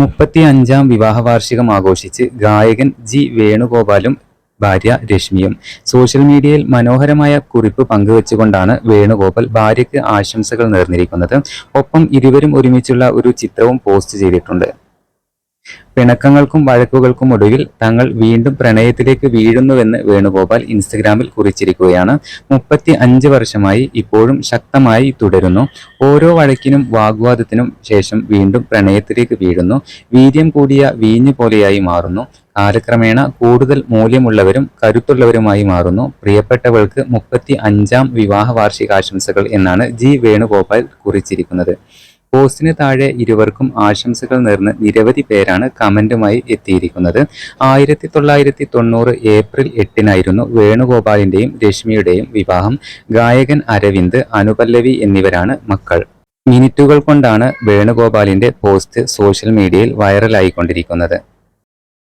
മുപ്പത്തി അഞ്ചാം വിവാഹ വാർഷികം ആഘോഷിച്ച് ഗായകൻ ജി വേണുഗോപാലും ഭാര്യ രശ്മിയും സോഷ്യൽ മീഡിയയിൽ മനോഹരമായ കുറിപ്പ് പങ്കുവച്ചുകൊണ്ടാണ് വേണുഗോപാൽ ഭാര്യയ്ക്ക് ആശംസകൾ നേർന്നിരിക്കുന്നത്. ഒപ്പം ഇരുവരും ഒരുമിച്ചുള്ള ഒരു ചിത്രവും പോസ്റ്റ് ചെയ്തിട്ടുണ്ട്. പിണക്കങ്ങൾക്കും വഴക്കുകൾക്കും ഒടുവിൽ തങ്ങൾ വീണ്ടും പ്രണയത്തിലേക്ക് വീഴുന്നുവെന്ന് വേണുഗോപാൽ ഇൻസ്റ്റഗ്രാമിൽ കുറിച്ചിരിക്കുകയാണ്. മുപ്പത്തി അഞ്ച് വർഷമായി ഇപ്പോഴും ശക്തമായി തുടരുന്നു. ഓരോ വഴക്കിനും വാഗ്വാദത്തിനും ശേഷം വീണ്ടും പ്രണയത്തിലേക്ക് വീഴുന്നു. വീര്യം കൂടിയ വീഞ്ഞു പോലെയായി മാറുന്നു. കാലക്രമേണ കൂടുതൽ മൂല്യമുള്ളവരും കരുത്തുള്ളവരുമായി മാറുന്നു. പ്രിയപ്പെട്ടവൾക്ക് മുപ്പത്തി അഞ്ചാം വിവാഹ വാർഷികാശംസകൾ എന്നാണ് ജി വേണുഗോപാൽ കുറിച്ചിരിക്കുന്നത്. പോസ്റ്റിന് താഴെ ഇരുവർക്കും ആശംസകൾ നേർന്ന് നിരവധി പേരാണ് കമന്റുമായി എത്തിയിരിക്കുന്നത്. ആയിരത്തി തൊള്ളായിരത്തി തൊണ്ണൂറ് ഏപ്രിൽ എട്ടിനായിരുന്നു വേണുഗോപാലിന്റെയും രശ്മിയുടെയും വിവാഹം. ഗായകൻ അരവിന്ദ് അനുപല്ലവി എന്നിവരാണ് മക്കൾ. മിനിറ്റുകൾ കൊണ്ടാണ് വേണുഗോപാലിന്റെ പോസ്റ്റ് സോഷ്യൽ മീഡിയയിൽ വൈറലായിക്കൊണ്ടിരിക്കുന്നത്.